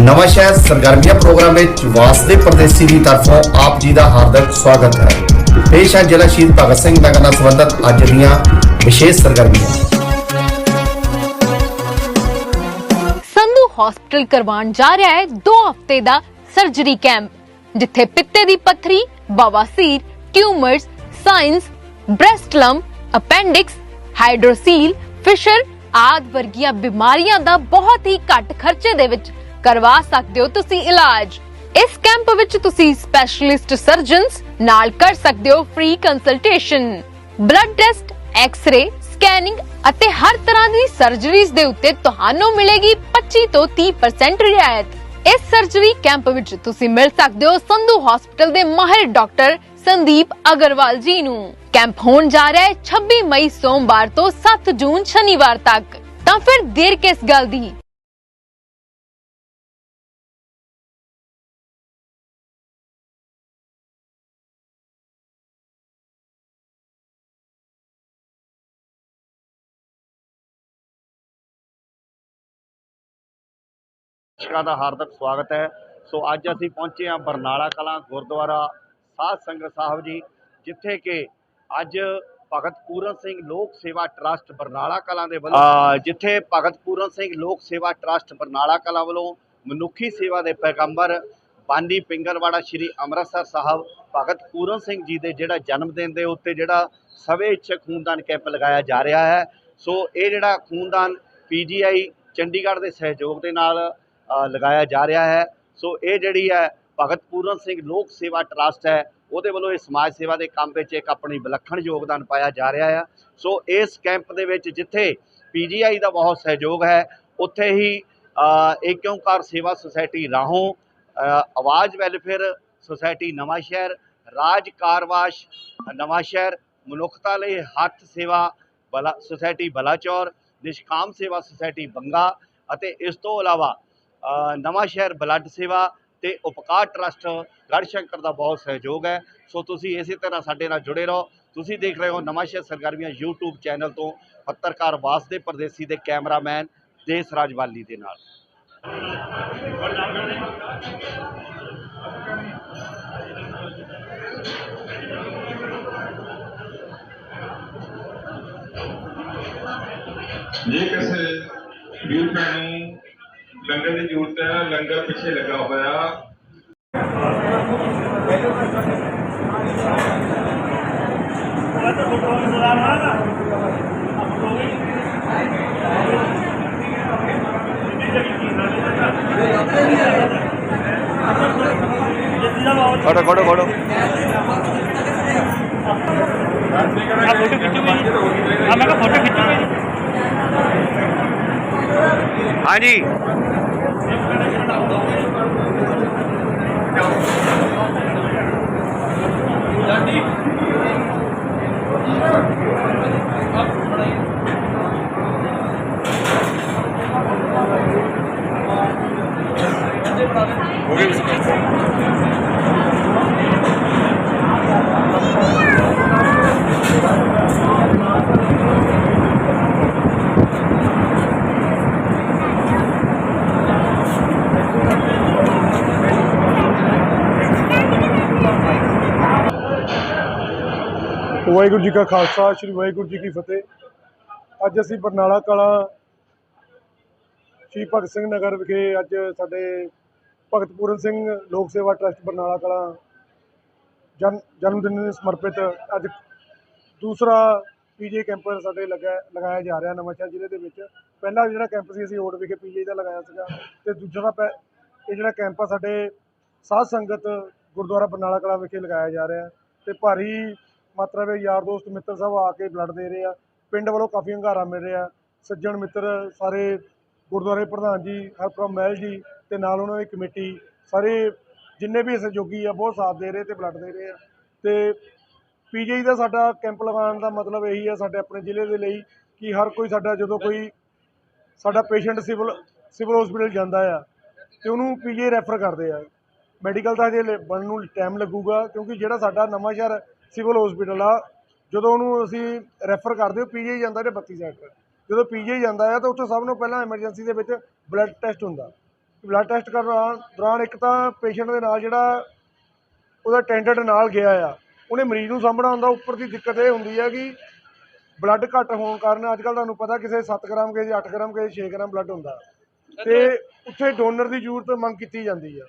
ਨਵਾਂ ਸ਼ਹਿਰ ਸਰਗਰਮੀਆਂ ਪ੍ਰੋਗਰਾਮ ਵਿੱਚ ਵਾਸਦੇ ਪਰਦੇਸੀ ਦੀ ਤਰਫੋਂ ਆਪ ਜੀ ਦਾ ਹਾਰਦਿਕ ਸਵਾਗਤ ਹੈ। ਪੇਸ਼ ਹੈ ਜ਼ਿਲ੍ਹਾ ਸ਼ਹੀਦ ਭਗਤ ਸਿੰਘ ਨਗਰ ਨਾਲ ਸੰਬੰਧਿਤ ਅੱਜ ਦੀਆਂ ਵਿਸ਼ੇਸ਼ ਸਰਗਰਮੀਆਂ। ਸੰਧੂ ਹਸਪੀਟਲ ਕਰਵਾਉਣ ਜਾ ਰਿਹਾ ਹੈ 2 ਹਫ਼ਤੇ ਦਾ ਸਰਜਰੀ ਕੈਂਪ ਜਿੱਥੇ ਪਿੱਤੇ ਦੀ ਪੱਥਰੀ ਬਵਾਸੀਰ tumours, sinus, breast lump appendix, hydrocele, fissure ਆਦ ਵਰਗੀਆਂ ਬਿਮਾਰੀਆਂ ਦਾ ਬਹੁਤ ਹੀ ਘੱਟ ਖਰਚੇ ਦੇ ਵਿੱਚ ਕਰਵਾ ਸਕਦੇ ਹੋ ਤੁਸੀਂ ਇਲਾਜ। ਇਸ ਕੈਂਪ ਵਿੱਚ ਤੁਸੀਂ ਸਪੈਸ਼ਲਿਸਟ ਸਰਜਨਸ ਨਾਲ ਕਰ ਸਕਦੇ ਹੋ free consultation blood test X ray scanning ਅਤੇ ਹਰ ਤਰ੍ਹਾਂ ਦੀ ਸਰਜਰੀਜ਼ ਦੇ ਉੱਤੇ ਤੁਹਾਨੂੰ ਮਿਲੇਗੀ 25 ਤੋਂ 30% ਰਿਆਇਤ। ਇਸ ਸਰਜਰੀ ਕੈਂਪ ਵਿੱਚ ਤੁਸੀਂ ਮਿਲ ਸਕਦੇ ਹੋ ਸੰਧੂ ਹਸਪੀਟਲ ਦੇ ਮਾਹਿਰ ਡਾਕਟਰ ਸੰਦੀਪ ਅਗਰਵਾਲ ਜੀ ਨੂੰ। ਕੈਂਪ ਹੋਣ ਜਾ ਰਿਹਾ ਹੈ 26 ਮਈ ਸੋਮਵਾਰ ਤੋਂ 7 ਜੂਨ ਸ਼ਨੀਵਾਰ ਤੱਕ। ਤਾਂ ਫਿਰ ਦੇਰ ਕਿਸ ਗੱਲ ਦੀ? ਦਰਸ਼ਕਾਂ ਦਾ ਹਾਰਦਿਕ ਸਵਾਗਤ ਹੈ। ਸੋ ਅੱਜ ਅਸੀਂ ਪਹੁੰਚੇ ਹਾਂ ਬਰਨਾਲਾ ਕਲਾਂ ਗੁਰਦੁਆਰਾ ਸਾਧ ਸੰਗਤ ਸਾਹਿਬ ਜੀ ਜਿੱਥੇ ਕਿ ਅੱਜ ਭਗਤ ਪੂਰਨ ਸਿੰਘ ਲੋਕ ਸੇਵਾ ਟਰੱਸਟ ਬਰਨਾਲਾ ਕਲਾਂ ਦੇ ਵੱਲੋਂ ਜਿੱਥੇ ਭਗਤ ਪੂਰਨ ਸਿੰਘ ਲੋਕ ਸੇਵਾ ਟਰੱਸਟ ਬਰਨਾਲਾ ਕਲਾਂ ਵੱਲੋਂ ਮਨੁੱਖੀ ਸੇਵਾ ਦੇ ਪੈਗੰਬਰ ਬਾਨੀ ਪਿੰਗਲਵਾੜਾ ਸ਼੍ਰੀ ਅੰਮ੍ਰਿਤਸਰ ਸਾਹਿਬ ਭਗਤ ਪੂਰਨ ਸਿੰਘ ਜੀ ਦੇ ਜਿਹੜਾ ਜਨਮ ਦਿਨ ਦੇ ਉੱਤੇ ਜਿਹੜਾ ਸਵੇ ਇੱਛਕ ਖੂਨਦਾਨ ਕੈਂਪ ਲਗਾਇਆ ਜਾ ਰਿਹਾ ਹੈ। ਸੋ ਇਹ ਜਿਹੜਾ ਖੂਨਦਾਨ ਪੀਜੀਆਈ ਚੰਡੀਗੜ੍ਹ ਦੇ ਸਹਿਯੋਗ ਦੇ ਨਾਲ ਲਗਾਇਆ ਜਾ ਰਿਹਾ ਹੈ। ਸੋ ਇਹ ਜਿਹੜੀ ਹੈ ਭਗਤ ਪੂਰਨ ਸਿੰਘ ਲੋਕ ਸੇਵਾ ਟਰੱਸਟ ਹੈ। ਉਹਦੇ ਵੱਲੋਂ ਇਹ ਸਮਾਜ ਸੇਵਾ ਦੇ ਕੰਮ ਵਿੱਚ ਇੱਕ ਆਪਣੀ ਵਿਲੱਖਣ ਯੋਗਦਾਨ ਪਾਇਆ ਜਾ ਰਿਹਾ ਹੈ। ਸੋ ਇਸ ਕੈਂਪ ਦੇ ਵਿੱਚ ਜਿੱਥੇ ਪੀਜੀਆਈ ਦਾ ਬਹੁਤ ਸਹਿਯੋਗ ਹੈ ਉੱਥੇ ਹੀ ਅ, ਸੇਵਾ ਸੁਸਾਇਟੀ ਰਾਹੋਂ ਆਵਾਜ਼ ਵੈਲਫੇਅਰ ਸੁਸਾਇਟੀ ਨਵਾਂ ਸ਼ਹਿਰ ਰਾਜ ਕਾਰਵਾਸ਼ ਨਵਾਂ ਸ਼ਹਿਰ ਮਨੁੱਖਤਾ ਲਈ ਹੱਥ ਸੇਵਾ ਬਲਾ ਸੁਸਾਇਟੀ ਬਲਾਚੌਰ ਨਿਸ਼ਕਾਮ ਸੇਵਾ ਸੁਸਾਇਟੀ ਬੰਗਾ ਅਤੇ ਇਸ ਤੋਂ ਇਲਾਵਾ ਨਵਾਂ ਸ਼ਹਿਰ ਬਲੱਡ ਸੇਵਾ ਤੇ ਉਪਕਾਰ ਟਰੱਸਟ ਗੜਸ਼ੰਕਰ ਦਾ ਬਹੁਤ ਸਹਿਯੋਗ ਹੈ। ਸੋ ਤੁਸੀਂ ਇਸੇ ਤਰ੍ਹਾਂ ਸਾਡੇ ਨਾਲ ਜੁੜੇ ਰਹੋ। ਤੁਸੀਂ ਦੇਖ ਰਹੇ ਹੋ ਨਵਾਂ ਸ਼ਹਿਰ ਸਰਗਰਮੀਆਂ YouTube ਚੈਨਲ ਤੋਂ ਪੱਤਰਕਾਰ ਵਾਸਦੇ ਪਰਦੇਸੀ ਦੇ ਕੈਮਰਾਮੈਨ ਦੇਸ ਰਾਜਵਾਲੀ ਦੇ ਨਾਲ। ਜੇ ਕਿਸੇ ਵੀਰ ਭੈਣ ਨੂੰ ਲੰਗਰ ਦੀ ਜ਼ਰੂਰਤ ਹੈ ਲੰਗਰ ਪਿੱਛੇ ਲੱਗਾ ਹੋਇਆ। ਖੜੋ ਖੜੋ ਖੜੋ ਹਾਂਜੀ ਵਾਹਿਗੁਰੂ ਜੀ ਕਾ ਖਾਲਸਾ, ਸ੍ਰੀ ਵਾਹਿਗੁਰੂ ਜੀ ਕੀ ਫਤਿਹ। ਅੱਜ ਅਸੀਂ ਬਰਨਾਲਾ ਕਲਾ ਸ਼੍ਰੀ ਭਗਤ ਸਿੰਘ ਨਗਰ ਵਿਖੇ ਅੱਜ ਸਾਡੇ ਭਗਤ ਪੂਰਨ ਸਿੰਘ ਲੋਕ ਸੇਵਾ ਟਰਸਟ ਬਰਨਾਲਾ ਕਲਾ ਜਨ ਜਨਮ ਦਿਨ ਨੂੰ ਸਮਰਪਿਤ ਅੱਜ ਦੂਸਰਾ ਪੀਜੀ ਕੈਂਪ ਸਾਡੇ ਲੱਗਾ, ਲਗਾਇਆ ਜਾ ਰਿਹਾ ਨਵਾਂਸ਼ਹਿਰ ਜ਼ਿਲ੍ਹੇ ਦੇ ਵਿੱਚ। ਪਹਿਲਾ ਜਿਹੜਾ ਕੈਂਪ ਸੀ, ਅਸੀਂ ਓਟ ਵਿਖੇ ਪੀਜੀ ਦਾ ਲਗਾਇਆ ਸੀਗਾ ਤੇ ਦੂਜਾ ਪੈ- ਇਹ ਜਿਹੜਾ ਕੈਂਪ ਆ, ਸਾਡੇ ਸਾਧ ਸੰਗਤ ਗੁਰਦੁਆਰਾ ਬਰਨਾਲਾ ਕਲਾ ਵਿਖੇ ਲਗਾਇਆ ਜਾ ਰਿਹਾ ਤੇ ਭਾਰੀ ਮਾਤਰਾ ਵਿੱਚ ਯਾਰ ਦੋਸਤ ਮਿੱਤਰ ਸਭ ਆ ਕੇ ਬਲੱਡ ਦੇ ਰਹੇ ਆ। ਪਿੰਡ ਵੱਲੋਂ ਕਾਫੀ ਹੰਗਾਰਾ ਮਿਲ ਰਿਹਾ। ਸੱਜਣ ਮਿੱਤਰ, ਸਾਰੇ ਗੁਰਦੁਆਰੇ ਪ੍ਰਧਾਨ ਜੀ, ਹਰਪ੍ਰਭ ਮਹਿਲ ਜੀ ਤੇ ਨਾਲ ਉਹਨਾਂ ਦੀ ਕਮੇਟੀ, ਸਾਰੇ ਜਿੰਨੇ ਵੀ ਸਹਿਯੋਗੀ ਆ, ਬਹੁਤ ਸਾਥ ਦੇ ਰਹੇ ਤੇ ਬਲੱਡ ਦੇ ਰਹੇ ਆ। ਤੇ ਪੀਜੀਆਈ ਦਾ ਸਾਡਾ ਕੈਂਪ ਲਗਾਉਣ ਦਾ ਮਤਲਬ ਇਹੀ ਆ ਸਾਡੇ ਆਪਣੇ ਜ਼ਿਲ੍ਹੇ ਦੇ ਲਈ ਕਿ ਹਰ ਕੋਈ ਸਾਡਾ ਜਦੋਂ ਕੋਈ ਸਾਡਾ ਪੇਸ਼ੈਂਟ ਸਿਵਲ ਸਿਵਲ ਹਸਪੀਟਲ ਜਾਂਦਾ ਆ ਤੇ ਉਹਨੂੰ ਪੀਜੀਆਈ ਰੈਫਰ ਕਰਦੇ ਆ। ਮੈਡੀਕਲ ਦਾ ਹਜੇ ਲ- ਬਣਨ ਨੂੰ ਟਾਈਮ ਲੱਗੂਗਾ ਕਿਉਂਕਿ ਜਿਹੜਾ ਸਾਡਾ ਨਵਾਂ ਸ਼ਹਿਰ ਸਿਵਲ ਹਸਪੀਟਲ ਆ ਜਦੋਂ ਉਹਨੂੰ ਅਸੀਂ ਰੈਫਰ ਕਰਦੇ ਹਾਂ ਪੀਜੀਆਈ ਜਾਂਦਾ ਤੇ। 32 ਸੈਕਟਰ ਜਦੋਂ ਪੀਜੀਆਈ ਜਾਂਦਾ ਆ ਤਾਂ ਉੱਥੇ ਸਭ ਨੂੰ ਪਹਿਲਾਂ ਐਮਰਜੈਂਸੀ ਦੇ ਵਿੱਚ ਬਲੱਡ ਟੈਸਟ ਹੁੰਦਾ। ਬਲੱਡ ਟੈਸਟ ਕਰਨ ਦੌਰਾਨ- ਦੌਰਾਨ ਇੱਕ ਤਾਂ ਪੇਸ਼ੈਂਟ ਦੇ ਨਾਲ ਜਿਹੜਾ ਉਹਦਾ ਅਟੈਂਡੈਂਟ ਨਾਲ ਗਿਆ ਆ ਉਹਨੇ ਮਰੀਜ਼ ਨੂੰ ਸਾਂਭਣਾ ਹੁੰਦਾ। ਉੱਪਰ ਦੀ ਦਿੱਕਤ ਇਹ ਹੁੰਦੀ ਹੈ ਕਿ ਬਲੱਡ ਘੱਟ ਹੋਣ ਕਾਰਨ ਅੱਜ ਕੱਲ੍ਹ ਤੁਹਾਨੂੰ ਪਤਾ ਕਿਸੇ 7 ਗ੍ਰਾਮ ਕਿਸੇ 8 ਗ੍ਰਾਮ ਕਿਸੇ 6 ਗ੍ਰਾਮ ਬਲੱਡ ਹੁੰਦਾ। ਤੇ ਉੱਥੇ ਡੋਨਰ ਦੀ ਜ਼ਰੂਰਤ ਮੰਗ ਕੀਤੀ ਜਾਂਦੀ ਆ।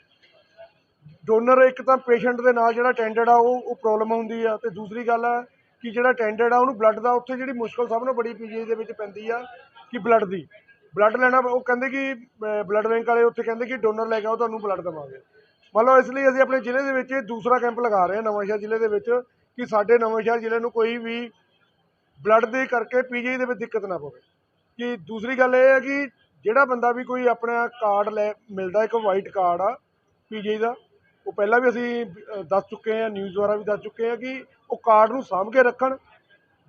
ਡੋਨਰ ਇੱਕ ਤਾਂ ਪੇਸ਼ੈਂਟ ਦੇ ਨਾਲ ਜਿਹੜਾ ਅਟੈਂਡੈਂਟ ਆ, ਉਹ ਉਹ ਪ੍ਰੋਬਲਮ ਹੁੰਦੀ ਆ ਤੇ ਦੂਸਰੀ ਗੱਲ ਆ ਕਿ ਜਿਹੜਾ ਅਟੈਂਡੈਂਟ ਆ, ਉਹਨੂੰ ਬਲੱਡ ਦਾ ਉੱਥੇ ਜਿਹੜੀ ਮੁਸ਼ਕਲ ਸਭ ਤੋਂ ਬੜੀ ਪੀਜੀਆਈ ਦੇ ਵਿੱਚ ਪੈਂਦੀ ਆ ਕਿ ਬਲੱਡ ਦੀ। ਬਲੱਡ ਲੈਣਾ, ਉਹ ਕਹਿੰਦੇ ਕਿ ਬਲੱਡ ਬੈਂਕ ਵਾਲੇ ਉੱਥੇ ਕਹਿੰਦੇ ਕਿ ਡੋਨਰ ਲੈ ਕੇ ਆਓ, ਤੁਹਾਨੂੰ ਬਲੱਡ ਦੇਵਾਂਗੇ। ਮੰਨ ਲਓ ਇਸ ਲਈ ਅਸੀਂ ਆਪਣੇ ਜ਼ਿਲ੍ਹੇ ਦੇ ਵਿੱਚ ਇਹ ਦੂਸਰਾ ਕੈਂਪ ਲਗਾ ਰਹੇ ਹਾਂ, ਨਵਾਂਸ਼ਹਿਰ ਜ਼ਿਲ੍ਹੇ ਦੇ ਵਿੱਚ, ਕਿ ਸਾਡੇ ਨਵਾਂਸ਼ਹਿਰ ਜ਼ਿਲ੍ਹੇ ਨੂੰ ਕੋਈ ਵੀ ਬਲੱਡ ਦੇ ਕਰਕੇ ਪੀਜੀਆਈ ਦੇ ਵਿੱਚ ਦਿੱਕਤ ਨਾ ਪਵੇ। ਕਿ ਦੂਸਰੀ ਗੱਲ ਇਹ ਹੈ ਕਿ ਜਿਹੜਾ ਬੰਦਾ ਵੀ ਕੋਈ ਆਪਣਾ ਕਾਰਡ ਲੈ, ਮਿਲਦਾ ਇੱਕ ਵਾਈਟ ਕਾਰਡ ਆ ਪੀਜੀਆਈ ਦਾ ਉਹ ਪਹਿਲਾਂ ਵੀ ਅਸੀਂ ਦੱਸ ਚੁੱਕੇ ਹਾਂ ਨਿਊਜ਼ ਦੁਆਰਾ ਵੀ ਦੱਸ ਚੁੱਕੇ ਹਾਂ ਕਿ ਉਹ ਕਾਰਡ ਨੂੰ ਸਾਂਭ ਕੇ ਰੱਖਣ।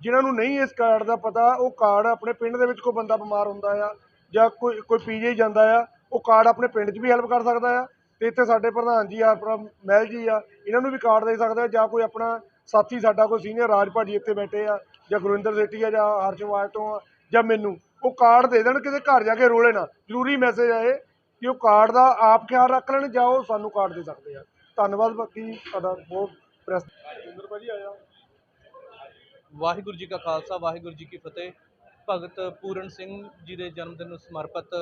ਜਿਨ੍ਹਾਂ ਨੂੰ ਨਹੀਂ ਇਸ ਕਾਰਡ ਦਾ ਪਤਾ, ਉਹ ਕਾਰਡ ਆਪਣੇ ਪਿੰਡ ਦੇ ਵਿੱਚ ਕੋਈ ਬੰਦਾ ਬਿਮਾਰ ਹੁੰਦਾ ਆ ਜਾਂ ਕੋਈ ਕੋਈ ਪੀਜੀਆਈ ਜਾਂਦਾ ਆ, ਉਹ ਕਾਰਡ ਆਪਣੇ ਪਿੰਡ 'ਚ ਵੀ ਹੈਲਪ ਕਰ ਸਕਦਾ ਆ। ਤੇ ਇੱਥੇ ਸਾਡੇ ਪ੍ਰਧਾਨ ਜੀ ਆ ਮਹਿਲ ਜੀ ਆ, ਇਹਨਾਂ ਨੂੰ ਵੀ ਕਾਰਡ ਦੇ ਸਕਦਾ ਜਾਂ ਕੋਈ ਆਪਣਾ ਸਾਥੀ ਸਾਡਾ, ਕੋਈ ਸੀਨੀਅਰ ਰਾਜ ਭਾਜੀ ਇੱਥੇ ਬੈਠੇ ਆ ਜਾਂ ਗੁਰਿੰਦਰ ਸੇਠੀ ਆ ਜਾਂ ਹਰਸ਼ਵਾਲ ਤੋਂ ਆ ਜਾਂ ਮੈਨੂੰ, ਉਹ ਕਾਰਡ ਦੇ ਦੇਣ, ਕਿਤੇ ਘਰ ਜਾ ਕੇ ਰੋਲੇ ਨਾ। ਜ਼ਰੂਰੀ ਮੈਸੇਜ ਆ ਇਹ। ਕਿ ਉਹ ਕਾਰਡ ਦਾ ਆਪ ਖਿਆਲ ਰੱਖ ਲੈਣ ਜਾਂ ਉਹ ਸਾਨੂੰ ਕਾਰਡ ਦੇ ਸਕਦੇ ਆ। ਧੰਨਵਾਦ ਬਾਕੀ ਤੁਹਾਡਾ ਬਹੁਤ ਪ੍ਰੈਸ ਗੁਰਵਿੰਦਰ ਭਾਜੀ ਆਇਆ। ਵਾਹਿਗੁਰੂ ਜੀ ਕਾ ਖਾਲਸਾ ਵਾਹਿਗੁਰੂ ਜੀ ਕੀ ਫਤਿਹ। ਭਗਤ ਪੂਰਨ ਸਿੰਘ ਜੀ ਦੇ ਜਨਮ ਦਿਨ ਨੂੰ ਸਮਰਪਿਤ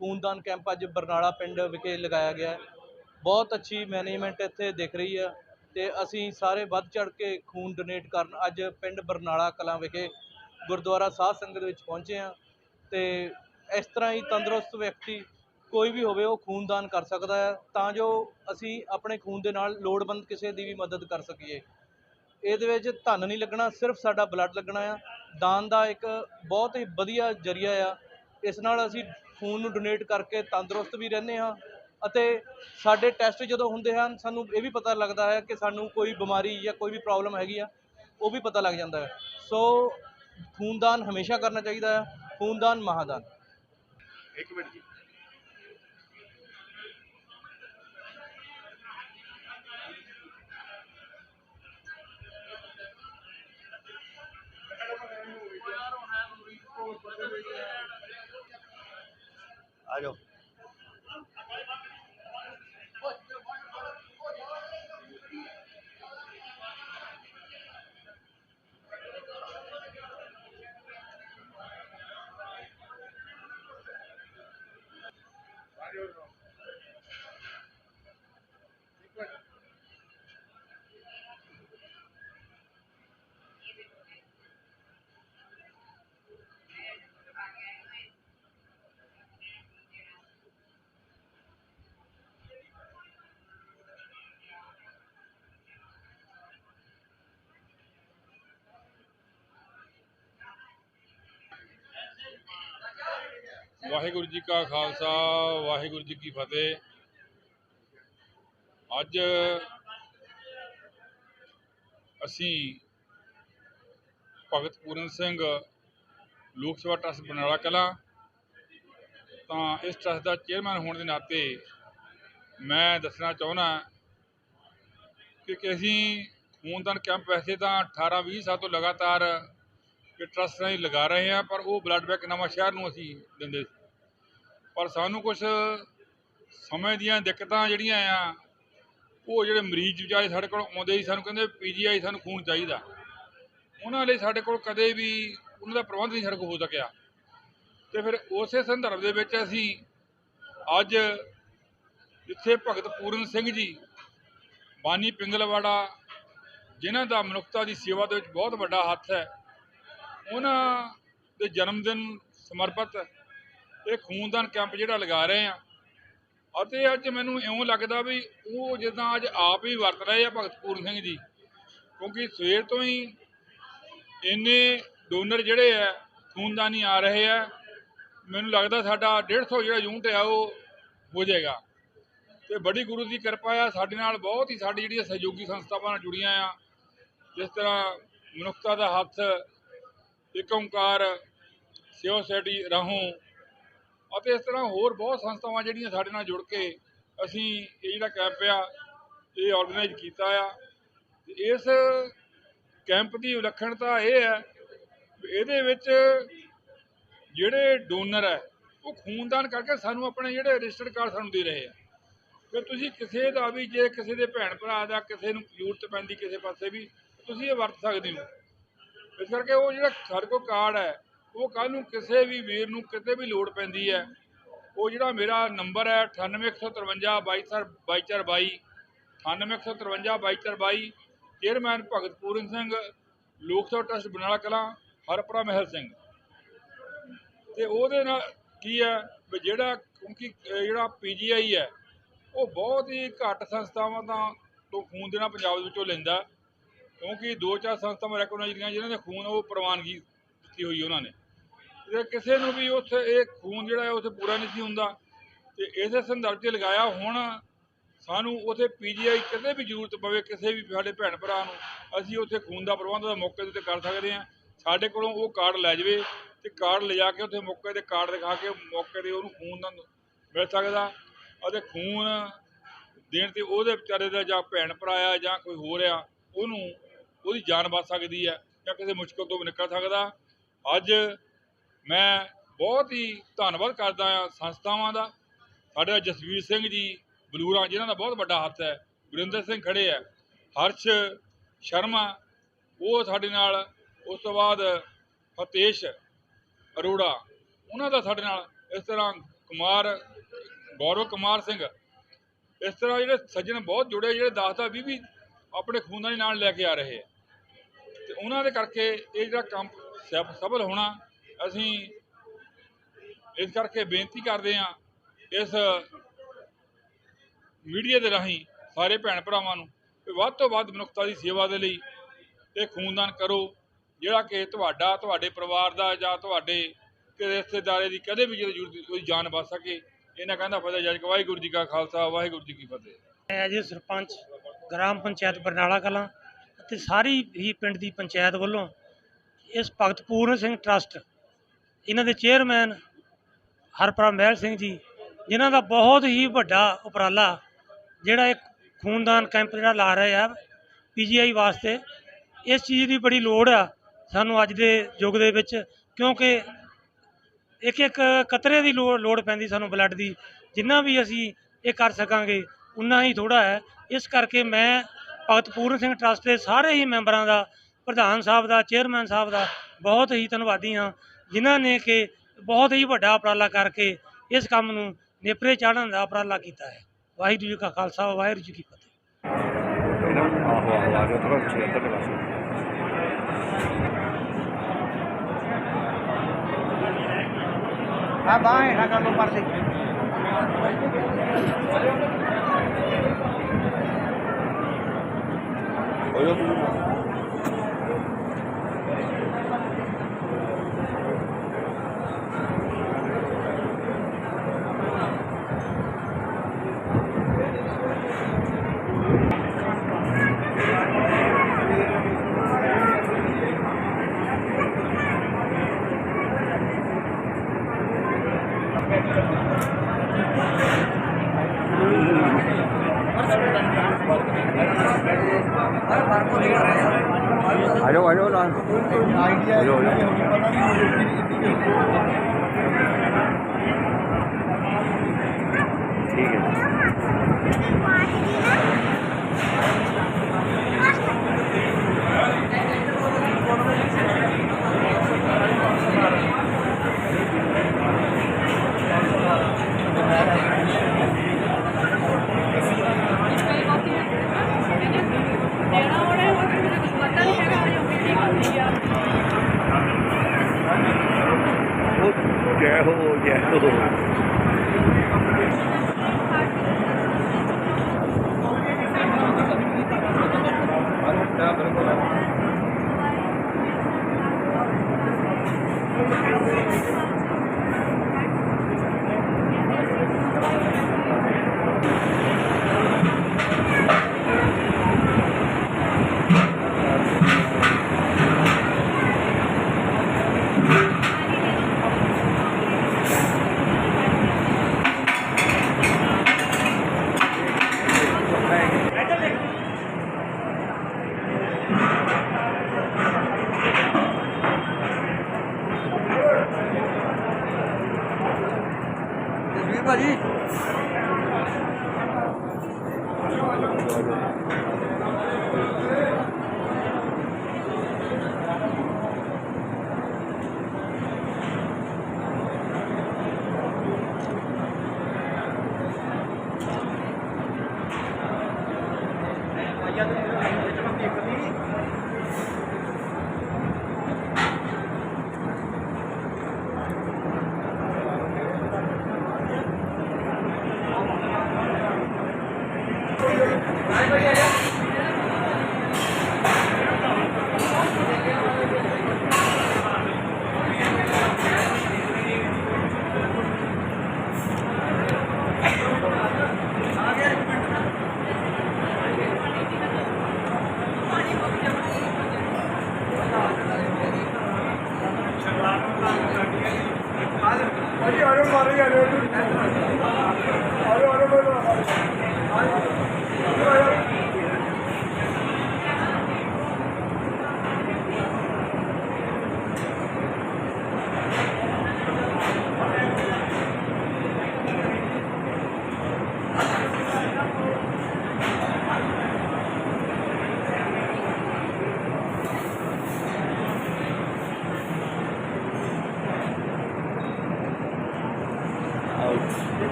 ਖੂਨਦਾਨ ਕੈਂਪ ਅੱਜ ਬਰਨਾਲਾ ਪਿੰਡ ਵਿਖੇ ਲਗਾਇਆ ਗਿਆ ਹੈ। ਬਹੁਤ ਅੱਛੀ ਮੈਨੇਜਮੈਂਟ ਇੱਥੇ ਦਿਖ ਰਹੀ ਹੈ ਤੇ ਅਸੀਂ ਸਾਰੇ ਵੱਧ ਚੜ ਕੇ ਖੂਨ ਡੋਨੇਟ ਕਰਨ ਅੱਜ ਪਿੰਡ ਬਰਨਾਲਾ ਕਲਾਂ ਵਿਖੇ ਗੁਰਦੁਆਰਾ ਸਾਧ ਸੰਗਤ ਵਿੱਚ ਪਹੁੰਚੇ ਹਾਂ ਤੇ ਇਸ ਤਰ੍ਹਾਂ ਹੀ ਤੰਦਰੁਸਤ ਵਿਅਕਤੀ ਕੋਈ ਵੀ ਹੋਵੇ, ਉਹ ਖੂਨਦਾਨ ਕਰ ਸਕਦਾ ਹੈ, ਤਾਂ ਜੋ ਅਸੀਂ ਆਪਣੇ ਖੂਨ ਦੇ ਨਾਲ ਲੋੜਵੰਦ ਕਿਸੇ ਦੀ ਵੀ ਮਦਦ ਕਰ ਸਕੀਏ। ਇਹਦੇ ਵਿੱਚ ਧਨ ਨਹੀਂ ਲੱਗਣਾ, ਸਿਰਫ ਸਾਡਾ ਬਲੱਡ ਲੱਗਣਾ ਆ। ਦਾਨ ਦਾ ਇੱਕ ਬਹੁਤ ਹੀ ਵਧੀਆ ਜਰੀਆ ਆ। ਇਸ ਨਾਲ ਅਸੀਂ ਖੂਨ ਨੂੰ ਡੋਨੇਟ ਕਰਕੇ ਤੰਦਰੁਸਤ ਵੀ ਰਹਿੰਦੇ ਹਾਂ ਅਤੇ ਸਾਡੇ ਟੈਸਟ ਜਦੋਂ ਹੁੰਦੇ ਹਨ, ਸਾਨੂੰ ਇਹ ਵੀ ਪਤਾ ਲੱਗਦਾ ਹੈ ਕਿ ਸਾਨੂੰ ਕੋਈ ਬਿਮਾਰੀ ਜਾਂ ਕੋਈ ਵੀ ਪ੍ਰੋਬਲਮ ਹੈਗੀ ਆ, ਉਹ ਵੀ ਪਤਾ ਲੱਗ ਜਾਂਦਾ ਹੈ। ਸੋ ਖੂਨਦਾਨ ਹਮੇਸ਼ਾ ਕਰਨਾ ਚਾਹੀਦਾ ਹੈ, ਖੂਨਦਾਨ ਮਹਾਦਾਨ। ਇੱਕ ਮਿੰਟ ਜੀ। ਆ ਜਾਓ। ਵਾਹਿਗੁਰੂ ਜੀ ਕਾ ਖਾਲਸਾ, ਵਾਹਿਗੁਰੂ ਜੀ ਕੀ ਫਤਿਹ। ਅੱਜ ਅਸੀਂ ਭਗਤ ਪੂਰਨ ਸਿੰਘ ਲੋਕ ਸਭਾ ਟਰੱਸਟ ਬਰਨਾਲਾ ਕਲਾਂ ਤਾਂ ਇਸ ਟਰੱਸਟ ਦਾ ਚੇਅਰਮੈਨ ਹੋਣ ਦੇ ਨਾਤੇ ਮੈਂ ਦੱਸਣਾ ਚਾਹੁੰਦਾ ਕਿ ਕਿ ਅਸੀਂ ਖੂਨਦਾਨ ਕੈਂਪ ਵੈਸੇ ਤਾਂ 18 20 ਸਾਲ ਤੋਂ ਲਗਾਤਾਰ ਕਿ ਟਰੱਸਟ ਰਾਹੀਂ ਲਗਾ ਰਹੇ ਹਾਂ, ਪਰ ਉਹ ਬਲੱਡ ਬੈਂਕ ਨਵਾਂ ਸ਼ਹਿਰ ਨੂੰ ਅਸੀਂ ਦਿੰਦੇ ਸੀ। ਪਰ ਸਾਨੂੰ ਕੁਝ ਸਮੇਂ ਦੀਆਂ ਦਿੱਕਤਾਂ ਜਿਹੜੀਆਂ ਆ, ਉਹ ਜਿਹੜੇ ਮਰੀਜ਼ ਵਿਚਾਰੇ ਸਾਡੇ ਕੋਲ ਆਉਂਦੇ ਸੀ, ਸਾਨੂੰ ਕਹਿੰਦੇ ਪੀਜੀਆਈ ਸਾਨੂੰ ਖੂਨ ਚਾਹੀਦਾ। ਉਹਨਾਂ ਲਈ ਸਾਡੇ ਕੋਲ ਕਦੇ ਵੀ ਉਹਨਾਂ ਦਾ ਪ੍ਰਬੰਧ ਨਹੀਂ ਸਾਡੇ ਕੋਲ ਹੋ ਸਕਿਆ। ਤੇ ਫਿਰ ਉਸੇ ਸੰਦਰਭ ਦੇ ਵਿੱਚ ਅਸੀਂ ਅੱਜ ਜਿੱਥੇ ਭਗਤ ਪੂਰਨ ਸਿੰਘ ਜੀ, ਬਾਨੀ ਪਿੰਗਲਵਾੜਾ, ਜਿਨ੍ਹਾਂ ਦਾ ਮਨੁੱਖਤਾ ਦੀ ਸੇਵਾ ਦੇ ਵਿੱਚ ਬਹੁਤ ਵੱਡਾ ਹੱਥ ਹੈ ਉਹਨਾਂ ਦੇ ਜਨਮ ਦਿਨ ਸਮਰਪਿਤ ਇਹ ਖੂਨਦਾਨ ਕੈਂਪ ਜਿਹੜਾ ਲਗਾ ਰਹੇ ਆ ਅਤੇ ਅੱਜ ਮੈਨੂੰ ਇਉਂ ਲੱਗਦਾ ਵੀ ਉਹ ਜਿੱਦਾਂ ਅੱਜ ਆਪ ਹੀ ਵਰਤ ਰਹੇ ਆ ਭਗਤ ਪੂਰਨ ਸਿੰਘ ਜੀ, ਕਿਉਂਕਿ ਸਵੇਰ ਤੋਂ ਹੀ ਇੰਨੇ ਡੋਨਰ ਜਿਹੜੇ ਆ, ਖੂਨਦਾਨੀ ਆ ਰਹੇ ਆ। ਮੈਨੂੰ ਲੱਗਦਾ ਸਾਡਾ 150 ਜਿਹੜਾ ਯੂਨਿਟ ਆ ਉਹ ਹੋ ਜਾਏਗਾ। ਤੇ ਬੜੀ ਗੁਰੂ ਦੀ ਕਿਰਪਾ ਆ, ਸਾਡੇ ਨਾਲ ਬਹੁਤ ਹੀ ਸਾਡੀ ਜਿਹੜੀਆਂ ਸਹਿਯੋਗੀ ਸੰਸਥਾਵਾਂ ਨਾਲ ਜੁੜੀਆਂ ਆ। ਜਿਸ ਤਰ੍ਹਾਂ ਮਨੁੱਖਤਾ ਦਾ ਹੱਥ ਇੱਕ ਓਂਕਾਰ ਸਿਓ ਸੈਡੀ ਰਾਹੋਂ। ਅਤੇ ਇਸ ਤਰ੍ਹਾਂ ਹੋਰ ਬਹੁਤ ਸੰਸਥਾਵਾਂ ਜਿਹੜੀਆਂ ਸਾਡੇ ਨਾਲ ਜੁੜ ਕੇ ਅਸੀਂ ਇਹ ਜਿਹੜਾ ਕੈਂਪ ਆ, ਇਹ ਆਰਗੇਨਾਈਜ਼ ਕੀਤਾ ਆ। ਇਸ ਕੈਂਪ ਦੀ ਵਿਲੱਖਣਤਾ ਇਹ ਹੈ ਵੀ ਇਹਦੇ ਵਿੱਚ ਜਿਹੜੇ ਡੋਨਰ ਹੈ, ਉਹ ਖੂਨਦਾਨ ਕਰਕੇ ਸਾਨੂੰ ਆਪਣੇ ਜਿਹੜੇ ਰਜਿਸਟਰਡ ਕਾਰਡ ਸਾਨੂੰ ਦੇ ਰਹੇ ਆ। ਫਿਰ ਤੁਸੀਂ ਕਿਸੇ ਦਾ ਵੀ, ਜੇ ਕਿਸੇ ਦੇ ਭੈਣ ਭਰਾ ਦਾ ਕਿਸੇ ਨੂੰ ਜ਼ਰੂਰਤ ਪੈਂਦੀ ਕਿਸੇ ਪਾਸੇ ਵੀ, ਤੁਸੀਂ ਇਹ ਵਰਤ ਸਕਦੇ ਹੋ। ਇਸ ਕਰਕੇ ਉਹ ਜਿਹੜਾ ਸਾਡੇ ਕੋਲ ਕਾਰਡ ਹੈ, ਉਹ ਕੱਲ ਨੂੰ ਕਿਸੇ ਵੀ ਵੀਰ ਨੂੰ ਕਿਤੇ ਵੀ ਲੋੜ ਪੈਂਦੀ ਹੈ। ਉਹ ਜਿਹੜਾ ਮੇਰਾ ਨੰਬਰ ਹੈ 981552 2222 981552 2222 ਚੇਅਰਮੈਨ ਭਗਤ ਪੂਰਨ ਸਿੰਘ, ਲੋਕ ਸਭਾ ਟਰਸਟ ਬਨਾਲਾ ਕਲਾਂ, ਹਰਪਰਾ ਮਹਿਲ ਸਿੰਘ। ਤੇ ਉਹਦੇ ਨਾਲ ਕੀ ਹੈ ਵੀ ਜਿਹੜਾ ਕਿਉਂਕਿ, ਅਹ ਜਿਹੜਾ ਪੀਜੀਆਈ ਹੈ, ਉਹ ਬਹੁਤ ਹੀ ਘੱਟ ਸੰਸਥਾਵਾਂ ਦਾ ਤੋਂ ਖੂਨ ਦੇਣਾ ਪੰਜਾਬ ਦੇ ਵਿੱਚੋਂ ਲੈਂਦਾ। ਕਿਉਂਕਿ ਦੋ ਚਾਰ ਸੰਸਥਾਵਾਂ ਰੈਕਗਨਾਈਜ਼ ਦੀਆਂ ਜਿਨ੍ਹਾਂ ਦੇ ਖੂਨ ਉਹ ਪ੍ਰਵਾਨਗੀ ਦਿੱਤੀ ਹੋਈ ਉਹਨਾਂ ਨੇ। ਜੇ ਕਿਸੇ ਨੂੰ ਵੀ ਉੱਥੇ ਇਹ ਖੂਨ ਜਿਹੜਾ ਹੈ ਉੱਥੇ ਪੂਰਾ ਨਹੀਂ ਸੀ ਹੁੰਦਾ। ਤੇ ਇਸੇ ਸੰਦਰਭ 'ਚ ਲਗਾਇਆ ਹੁਣ ਸਾਨੂੰ ਉੱਥੇ ਪੀਜੀਆਈ ਕਦੇ ਵੀ ਜ਼ਰੂਰਤ ਪਵੇ, ਕਿਸੇ ਵੀ ਸਾਡੇ ਭੈਣ ਭਰਾ ਨੂੰ, ਅਸੀਂ ਉੱਥੇ ਖੂਨ ਦਾ ਪ੍ਰਬੰਧ ਦਾ ਮੌਕੇ ਦੇ ਉੱਤੇ ਕਰ ਸਕਦੇ ਹਾਂ। ਸਾਡੇ ਕੋਲੋਂ ਉਹ ਕਾਰਡ ਲੈ ਜਾਵੇ ਤੇ ਕਾਰਡ ਲਿਜਾ ਕੇ ਉੱਥੇ ਮੌਕੇ ਤੇ ਕਾਰਡ ਦਿਖਾ ਕੇ ਮੌਕੇ ਤੇ ਉਹਨੂੰ ਖੂਨ ਦਾ ਮਿਲ ਸਕਦਾ। ਅਤੇ ਖੂਨ ਦੇਣ ਤੇ ਉਹਦੇ ਵਿਚਾਰੇ ਦਾ ਜਾਂ ਭੈਣ ਭਰਾ ਆ ਜਾਂ ਕੋਈ ਹੋਰ ਆ, ਉਹਨੂੰ ਉਹਦੀ ਜਾਨ ਬਚ ਸਕਦੀ ਹੈ ਜਾਂ ਕਿਸੇ ਮੁਸ਼ਕਲ ਤੋਂ ਵੀ ਨਿਕਲ ਸਕਦਾ। ਅੱਜ ਮੈਂ ਬਹੁਤ ਹੀ ਧੰਨਵਾਦ ਕਰਦਾ ਹਾਂ ਸੰਸਥਾਵਾਂ ਦਾ, ਸਾਡਾ ਜਸਵੀਰ ਸਿੰਘ ਜੀ, ਬਲੂਰਾ, ਜਿਨ੍ਹਾਂ ਦਾ ਬਹੁਤ ਵੱਡਾ ਹੱਥ ਹੈ, ਗੁਰਿੰਦਰ ਸਿੰਘ ਖੜੇ ਹੈ, ਹਰਸ਼ ਸ਼ਰਮਾ, ਉਹ ਸਾਡੇ ਨਾਲ, ਉਸ ਤੋਂ ਬਾਅਦ ਫਤੇਸ਼ ਅਰੋੜਾ, ਉਹਨਾਂ ਦਾ ਸਾਡੇ ਨਾਲ, ਇਸ ਤਰ੍ਹਾਂ ਕੁਮਾਰ, ਗੌਰਵ ਕੁਮਾਰ ਸਿੰਘ, ਇਸ ਤਰ੍ਹਾਂ ਜਿਹੜੇ ਸੱਜਣ ਬਹੁਤ ਜੁੜੇ, ਜਿਹੜੇ 10 ਦਾ 20 ਵੀ ਆਪਣੇ ਖੂਨਦਾਨੀ ਨਾਲ ਲੈ ਕੇ ਆ ਰਹੇ ਆ ਉਹਨਾਂ ਦੇ ਕਰਕੇ ਇਹ ਜਿਹੜਾ ਕੰਮ ਸਫ- ਸਫਲ ਹੋਣਾ, ਅਸੀਂ ਇਸ ਕਰਕੇ ਬੇਨਤੀ ਕਰਦੇ ਹਾਂ, ਇਸ ਮੀਡੀਆ ਦੇ ਰਾਹੀਂ ਸਾਰੇ ਭੈਣ ਭਰਾਵਾਂ ਨੂੰ ਕਿ ਵੱਧ ਤੋਂ ਵੱਧ ਮਨੁੱਖਤਾ ਦੀ ਸੇਵਾ ਦੇ ਲਈ ਇਹ ਖੂਨਦਾਨ ਕਰੋ, ਜਿਹੜਾ ਕਿ ਤੁਹਾਡਾ, ਤੁਹਾਡੇ ਪਰਿਵਾਰ ਦਾ ਜਾਂ ਤੁਹਾਡੇ ਕਿਸੇ ਰਿਸ਼ਤੇਦਾਰੇ ਦੀ ਕਦੇ ਵੀ ਜਦੋਂ ਜ਼ਰੂਰਤ ਕੋਈ ਜਾਨ ਬਚ ਸਕੇ, ਇਹਨਾਂ ਕਹਿੰਦਾ ਫਤਿਹ ਜੱਜ ਵਾਹਿਗੁਰੂ ਜੀ ਕਾ ਖਾਲਸਾ, ਵਾਹਿਗੁਰੂ ਜੀ ਕੀ ਫਤਿਹ। ਮੈਂ ਜੀ ਸਰਪੰਚ, ਗ੍ਰਾਮ ਪੰਚਾਇਤ ਬਰਨਾਲਾ ਕਲਾਂ। ਅਤੇ ਸਾਰੀ ਹੀ ਪਿੰਡ ਦੀ ਪੰਚਾਇਤ ਵੱਲੋਂ ਇਸ ਭਗਤ ਪੂਰਨ ਸਿੰਘ ਟਰਸਟ, ਇਹਨਾਂ ਦੇ ਚੇਅਰਮੈਨ ਹਰਪ੍ਰਭ ਮਹਿਲ ਸਿੰਘ ਜੀ, ਜਿਨ੍ਹਾਂ ਦਾ ਬਹੁਤ ਹੀ ਵੱਡਾ ਉਪਰਾਲਾ ਜਿਹੜਾ ਇੱਕ ਖੂਨਦਾਨ ਕੈਂਪ ਜਿਹੜਾ ਲਾ ਰਹੇ ਆ ਪੀਜੀਆਈ ਵਾਸਤੇ, ਇਸ ਚੀਜ਼ ਦੀ ਬੜੀ ਲੋੜ ਆ ਸਾਨੂੰ ਅੱਜ ਦੇ ਯੁੱਗ ਦੇ ਵਿੱਚ, ਕਿਉਂਕਿ ਇੱਕ ਇੱਕ ਕਤਰੇ ਦੀ ਲੋੜ ਲੋੜ ਪੈਂਦੀ ਸਾਨੂੰ ਬਲੱਡ ਦੀ, ਜਿੰਨਾ ਵੀ ਅਸੀਂ ਇਹ ਕਰ ਸਕਾਂਗੇ, ਉਨਾ ਹੀ ਥੋੜਾ ਹੈ। ਇਸ ਕਰਕੇ ਮੈਂ ਭਗਤ ਪੂਰਨ ਸਿੰਘ ਟਰਸਟ ਦੇ ਸਾਰੇ ਹੀ ਮੈਂਬਰਾਂ ਦਾ, ਪ੍ਰਧਾਨ ਸਾਹਿਬ ਦਾ ਚੇਅਰਮੈਨ ਸਾਹਿਬ ਦਾ ਬਹੁਤ ਹੀ ਧੰਨਵਾਦੀ ਹਾਂ, ਜਿਨ੍ਹਾਂ ਨੇ ਕਿ ਬਹੁਤ ਹੀ ਵੱਡਾ ਉਪਰਾਲਾ ਕਰਕੇ ਇਸ ਕੰਮ ਨੂੰ ਨੇਪਰੇ ਚਾੜਨ ਦਾ ਉਪਰਾਲਾ ਕੀਤਾ ਹੈ। ਵਾਹਿਗੁਰੂ ਜੀ ਕਾ ਖਾਲਸਾ, ਵਾਹਿਗੁਰੂ ਜੀ ਕੀ ਫਤਿਹ। ਆ ਬਾਹ ਹੇਠਾਂ ਕਰ ਲਓ ਪਰਦੇ ਜੈ ਲੱਗ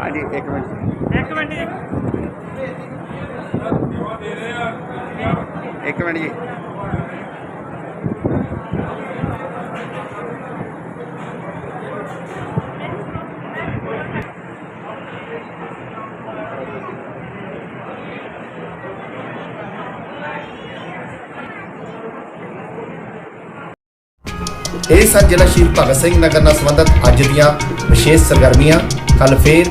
ਹਾਂਜੀ ਇੱਕ ਮਿੰਟ ਇੱਕ ਮਿੰਟ ਜੀ। ਇੱਕ ਮਿੰਟ ਜੀ। ਇਹ ਸਨ ਜ਼ਿਲ੍ਹਾ ਸ਼ਹੀਦ ਭਗਤ ਸਿੰਘ ਨਗਰ ਨਾਲ ਸੰਬੰਧਿਤ ਅੱਜ ਦੀਆਂ ਵਿਸ਼ੇਸ਼ ਸਰਗਰਮੀਆਂ ਕੱਲ ਫੇਰ